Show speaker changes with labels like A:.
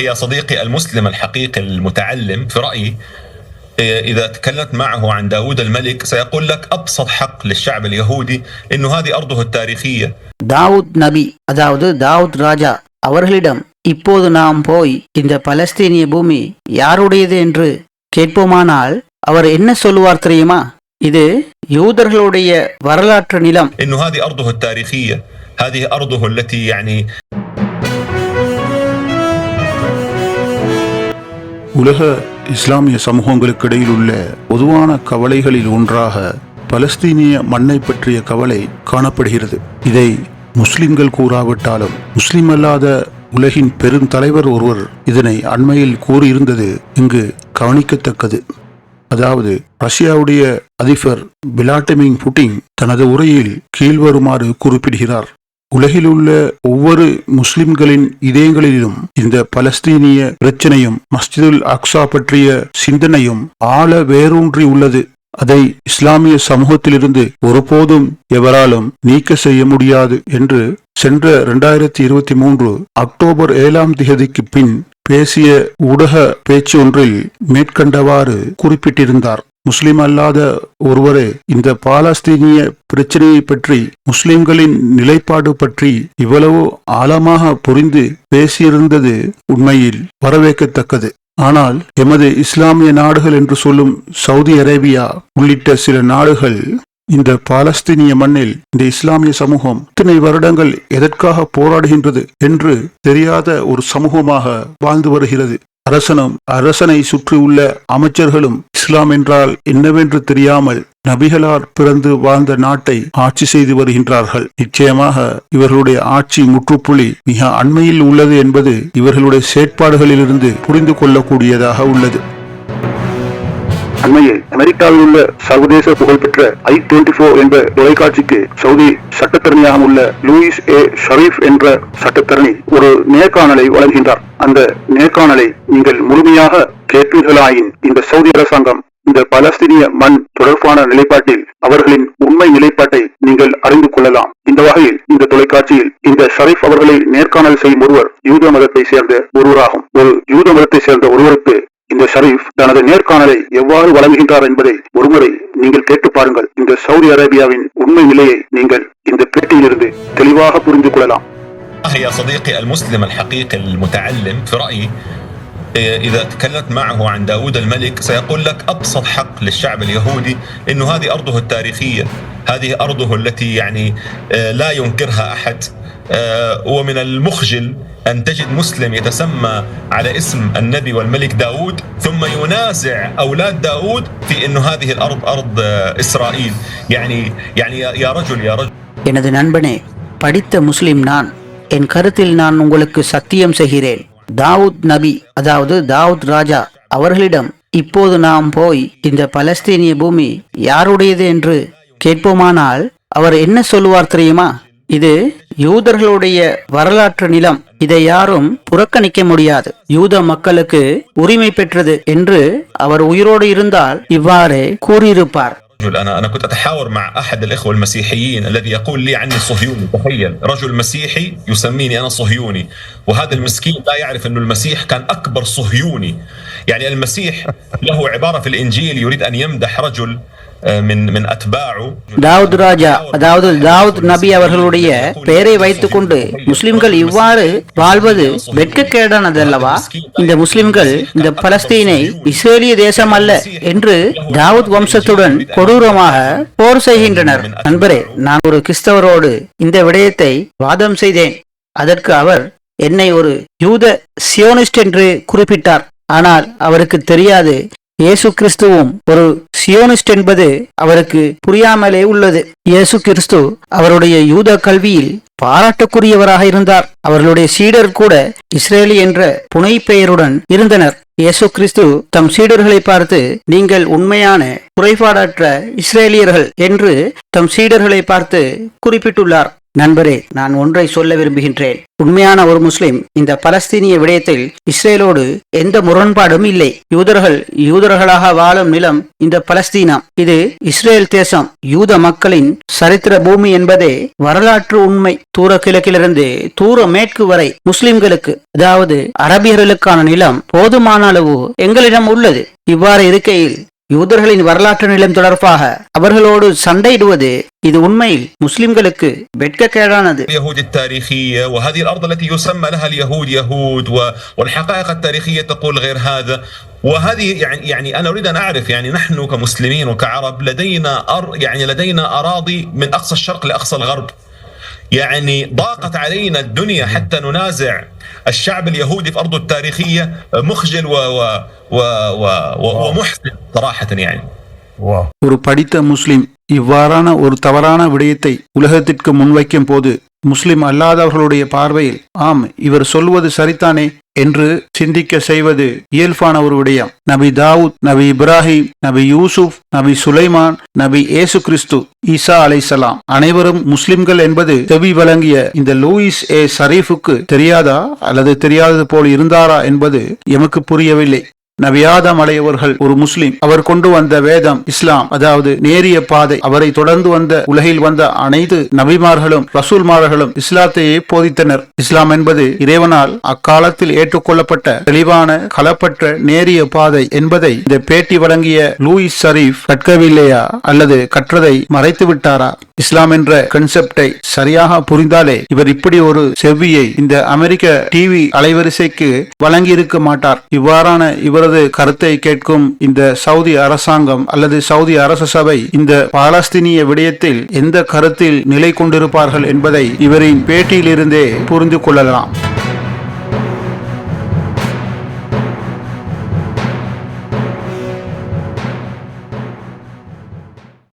A: يا صديقي المسلم الحقيقي المتعلم في رأيي إذا تكلمت معه عن داود الملك سيقول لك أبسط حق للشعب اليهودي أنه هذه أرضه التاريخية
B: தாவூத் நபி அதாவது தாவூத் ராஜா அவர்களிடம் இப்போது நாம் போய் இந்த பலஸ்தீனிய பூமி யாருடையது என்று கேட்போமானால் அவர் என்ன சொல்லுவார் தெரியுமா இது யூதர்களுடைய வரலாற்று நிலம்
C: உலக இஸ்லாமிய சமூகங்களுக்கு இடையில் உள்ள பொதுவான கவலைகளில் ஒன்றாக பலஸ்தீனிய மண்ணை பற்றிய கவலை காணப்படுகிறது. இதை முஸ்லிம்கள் கூறாவிட்டாலும் முஸ்லிம் அல்லாத உலகின் பெருந்தலைவர் ஒருவர் இதனை அண்மையில் கூறியிருந்தது இங்கு கவனிக்கத்தக்கது. அதாவது ரஷ்யாவுடைய அதிபர் விளாடிமிர் புட்டின் தனது உரையில் கீழ்வருமாறு குறிப்பிடுகிறார். உலகில் உள்ள ஒவ்வொரு முஸ்லிம்களின் இதயங்களிலும் இந்த பலஸ்தீனிய பிரச்சனையும் மஸ்ஜிதுல் அக்ஸா பற்றிய சிந்தனையும் ஆழ வேரூன்றி உள்ளது. அதை இஸ்லாமிய சமூகத்திலிருந்து ஒருபோதும் எவராலும் நீக்க செய்ய முடியாது என்று சென்ற இரண்டாயிரத்தி இருபத்தி மூன்று அக்டோபர் ஏழாம் திகதிக்கு பின் பேசிய ஊடக பேச்சு ஒன்றில் மேற்கண்டவாறு குறிப்பிட்டிருந்தார். முஸ்லிம் அல்லாத ஒருவரே இந்த பாலஸ்தீனிய பிரச்சனையை பற்றி முஸ்லிம்களின் நிலைப்பாடு பற்றி இவ்வளவு ஆழமாக புரிந்து பேசியிருந்தது உண்மையில் வரவேற்கத்தக்கது. ஆனால் எமது இஸ்லாமிய நாடுகள் என்று சொல்லும் சவுதி அரேபியா உள்ளிட்ட சில நாடுகள் இந்த பாலஸ்தீனிய மண்ணில் இந்த இஸ்லாமிய சமூகம் இத்தனை வருடங்கள் எதற்காக போராடுகின்றது என்று தெரியாத ஒரு சமூகமாக வாழ்ந்து வருகிறது. அரசனும் அரசனை சுற்றியுள்ள அமைச்சர்களும் இஸ்லாம் என்றால் என்னவென்று தெரியாமல் நபிகளார் பிறந்து வாழ்ந்த நாட்டை ஆட்சி செய்து வருகின்றார்கள். நிச்சயமாக இவர்களுடைய ஆட்சி முற்றுப்புள்ளி மிக அண்மையில் உள்ளது என்பது இவர்களுடைய செயற்பாடுகளிலிருந்து புரிந்து கொள்ளக்கூடியதாக உள்ளது. அண்மையில் அமெரிக்காவில் உள்ள சர்வதேச புகழ்பெற்ற ஐ டுவெண்டி போர் என்ற தொலைக்காட்சிக்கு சவுதி சட்டத்தரணியாக உள்ள லூயிஸ் ஏ. ஷரீப் என்ற சட்டத்தரணி ஒரு நேர்காணலை வழங்குகின்றார். அந்த நேர்காணலை நீங்கள் முழுமையாக கேட்பீர்களாயின் இந்த சவுதி அரசாங்கம் இந்த பலஸ்தீனிய மண் தொடர்பான நிலைப்பாட்டில் அவர்களின் உண்மை நிலைப்பாட்டை நீங்கள் அறிந்து கொள்ளலாம். இந்த வகையில் இந்த தொலைக்காட்சியில் இந்த ஷரீப் அவர்களை நேர்காணல் செய்யும் ஒருவர் யூத மதத்தை சேர்ந்த ஒருவராகும். ஒரு யூத மதத்தை சேர்ந்த ஒருவருக்கு இந்த ஷரீப் தனது நேர்காணலை எவ்வாறு வழங்குகின்றார் என்பதை ஒருமுறை நீங்கள் கேட்டு பாருங்கள் இந்த சவுதி அரேபியாவின் உண்மை நிலையை நீங்கள் இந்த பேட்டியிலிருந்து தெளிவாக புரிந்து கொள்ளலாம்
A: يا صديقي المسلم الحقيقي المتعلم في رأيي إذا تكلمت معه عن داود الملك سيقول لك أبسط حق للشعب اليهودي أنه هذه أرضه التاريخية هذه أرضه التي يعني لا ينكرها أحد ومن المخجل أن تجد مسلم يتسمى على اسم النبي والملك داود ثم ينازع أولاد داود في أنه هذه الأرض أرض إسرائيل يعني يعني يا رجل يا رجل
B: எனது நண்பனே படித்த முஸ்லிம் நான் என் கருத்தில் நான் உங்களுக்கு சத்தியம் செய்கிறேன் தாவூத் நபி அதாவது தாவூத் ராஜா அவர்களிடம் இப்போது நாம் போய் இந்த பலஸ்தீனிய பூமி யாருடையது என்று கேட்போமானால் அவர் என்ன சொல்லுவார் தெரியுமா இது யூதர்களுடைய வரலாற்று நிலம். இதை யாரும் புறக்கணிக்க முடியாது. யூத மக்களுக்கு உரிமை பெற்றது என்று அவர் உயிரோடு இருந்தால் இவ்வாறு கூறியிருப்பார்.
A: رجل انا انا كنت اتحاور مع احد الاخوه المسيحيين الذي يقول لي عني صهيوني تخيل رجل مسيحي يسميني انا صهيوني وهذا المسكين لا يعرف انه المسيح كان اكبر صهيوني يعني المسيح له عباره في الانجيل يريد ان يمدح رجل من من اتباعه
B: தாவூத் ராஜா அதாவது தாவூத் நபி அவர்களுடைய பெயரை வைத்துக்கொண்டு முஸ்லிம்கள் இவ்வாறு வாழ்வது வெட்கக்கேடானதல்லவா இந்த முஸ்லிம்கள் இந்த பலஸ்தீனை இஸ்ரேலிய தேசம் அல்ல என்று தாவூத் வம்சத்துடன் கொடூரமாக போர் செய்கின்றனர். நண்பரே நான் ஒரு கிறிஸ்தவரோடு இந்த விடயத்தை வாதம் செய்தேன். அதற்கு அவர் என்னை ஒரு யூத சியோனிஸ்ட் என்று குறிப்பிட்டார். ஆனால் அவருக்கு தெரியாது இயேசு கிறிஸ்துவும் ஒரு சியோனிஸ்ட் என்பது அவருக்கு புரியாமலே உள்ளது. இயேசு கிறிஸ்து அவருடைய யூத கல்வியில் பாராட்டுக்குரியவராக இருந்தார். அவர்களுடைய சீடர் கூட இஸ்ரேலி என்ற புனை பெயருடன் இருந்தனர். இயேசு கிறிஸ்து தம் சீடர்களை பார்த்து நீங்கள் உண்மையான குறைபாடற்ற இஸ்ரேலியர்கள் என்று தம் சீடர்களை பார்த்து குறிப்பிட்டுள்ளார். நண்பரே நான் ஒன்றை சொல்ல விரும்புகின்றேன். உண்மையான ஒரு முஸ்லிம் இந்த பலஸ்தீனிய விடயத்தில் இஸ்ரேலோடு எந்த முரண்பாடும் இல்லை. யூதர்கள் யூதர்களாக வாழும் நிலம் இந்த பலஸ்தீனம் இது இஸ்ரேல் தேசம் யூத மக்களின் சரித்திர பூமி என்பதே வரலாற்று உண்மை. தூர கிழக்கிலிருந்து தூர மேற்கு வரை முஸ்லிம்களுக்கு அதாவது அரபியர்களுக்கான நிலம் போதுமான அளவு எங்களிடம் உள்ளது. இவ்வாறு இருக்கையில் யூதர்களின் வரலாற்று நிலம் தொடர்பாக அவர்களோடு சண்டையிடுவது இது உண்மையில் முஸ்லிம்களுக்கு வெட்கக்கேடானது
A: اليهود التاريخية وهذه الأرض التي يسمى لها اليهود يهود و- والحقائق التاريخية تقول غير هذا وهذه يعني يعني أنا أريد أن أعرف يعني نحن كمسلمين وكعرب لدينا أر يعني لدينا أراضي من أقصى الشرق لأقصى الغرب يعني ضاقت علينا الدنيا حتى ننازع الشعب اليهودي في أرضه التاريخية مخجل و و و و و ومحزن صراحة يعني
D: Wow.
C: ஒரு படித்த முஸ்லிம் இவ்வாறான ஒரு தவறான விடயத்தை உலகத்திற்கு முன்வைக்கும் போது முஸ்லிம் அல்லாதவர்களுடைய பார்வையில் ஆம் இவர் சொல்வது சரிதானே என்று சிந்திக்க செய்வது இயல்பான ஒரு விடயம். நபி தாவூத் நபி இப்ராஹிம் நபி யூசுப் நபி சுலைமான் நபி ஏசு கிறிஸ்து ஈசா அலைசலாம் அனைவரும் முஸ்லிம்கள் என்பது செவி வழங்கிய இந்த லூயிஸ் ஏ ஷரீஃபுக்கு தெரியாதா அல்லது தெரியாதது போல் இருந்தாரா என்பது எமக்கு புரியவில்லை. நபியாதம் அலையவர்கள் ஒரு முஸ்லிம். அவர் கொண்டு வந்த வேதம் இஸ்லாம் அதாவது நேரிய பாதை. அவரை தொடர்ந்து வந்த உலகில் வந்த அனைத்து நபிமார்களும் ரசூல்மார்களும் இஸ்லாத்தையே போதித்தனர். இஸ்லாம் என்பது இறைவனால் அக்காலத்தில் ஏற்றுக்கொள்ளப்பட்ட தெளிவான களப்பற்ற நேரிய பாதை என்பதை இந்த பேட்டி வழங்கிய லூயிஸ் ஷரீப் கற்கவில்லையா? அல்லது கற்றதை மறைத்து விட்டாரா? இஸ்லாம் என்ற கன்செப்டை சரியாக புரிந்தாலே இவர் இப்படி ஒரு செவ்வியை இந்த அமெரிக்க டிவி அலைவரிசைக்கு வழங்கி இருக்க மாட்டார். இவ்வாறான இவரது கருத்தை கேட்கும் இந்த சவுதி அரசாங்கம் அல்லது சவுதி அரச சபை இந்த பாலஸ்தீனிய விடயத்தில் எந்த கருத்தில் நிலை கொண்டிருப்பார்கள் என்பதை இவரின் பேட்டியிலிருந்தே புரிந்து கொள்ளலாம்.